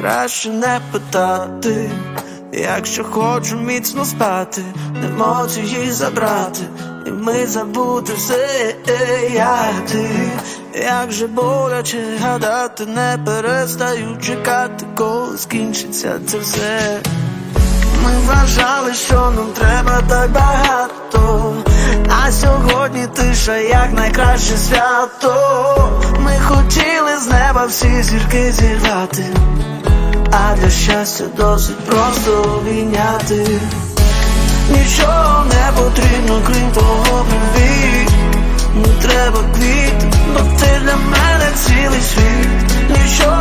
Краще не питати, якщо хочу міцно спати, не можу її забрати, і ми забути все, як ти, як же боляче гадати, не перестаю чекати, коли скінчиться це все. Ми вважали, що нам треба так багато, сьогодні як найкраще свято. Ми хотіли з неба всі зірки зірвати, а для щастя досить просто обійняти. Нічого не потрібно, крім твого привіт. Не треба квіт, бо ти для мене цілий світ. Нічого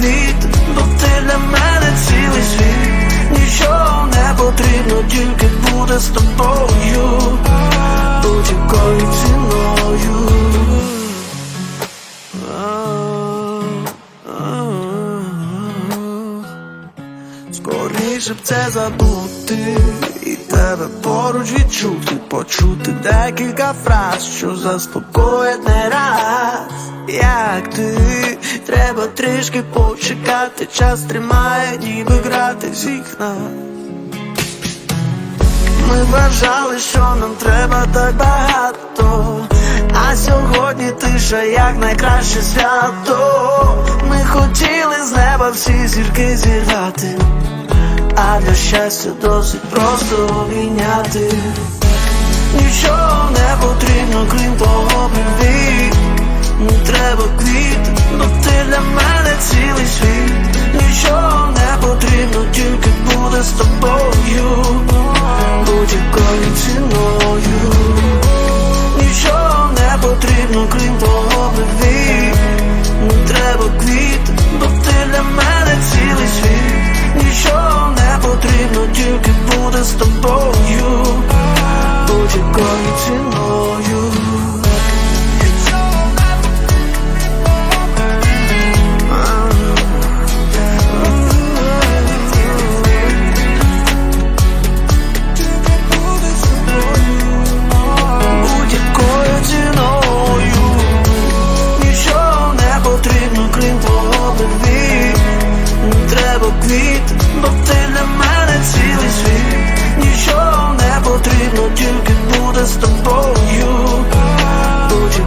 квіт, бо ти для мене цілий світ. Нічого не потрібно, тільки буде з тобою, Скоріше б це забути. І тебе поруч відчути, почути декілька фраз, що заспокоять не раз, як ти, треба трішки почекати, час тримає, ніби грати всіх нас. Ми вважали, що нам треба так багато, а сьогодні тиша як найкраще свято. Ми хотіли з неба всі зірки зірвати, а для щастя досить просто обійняти. Нічого не потрібно, крім того привіт Не треба квіт, бо ти для мене цілий світ. Нічого не потрібно, тільки буде з тобою.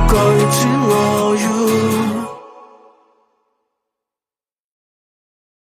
Going to all you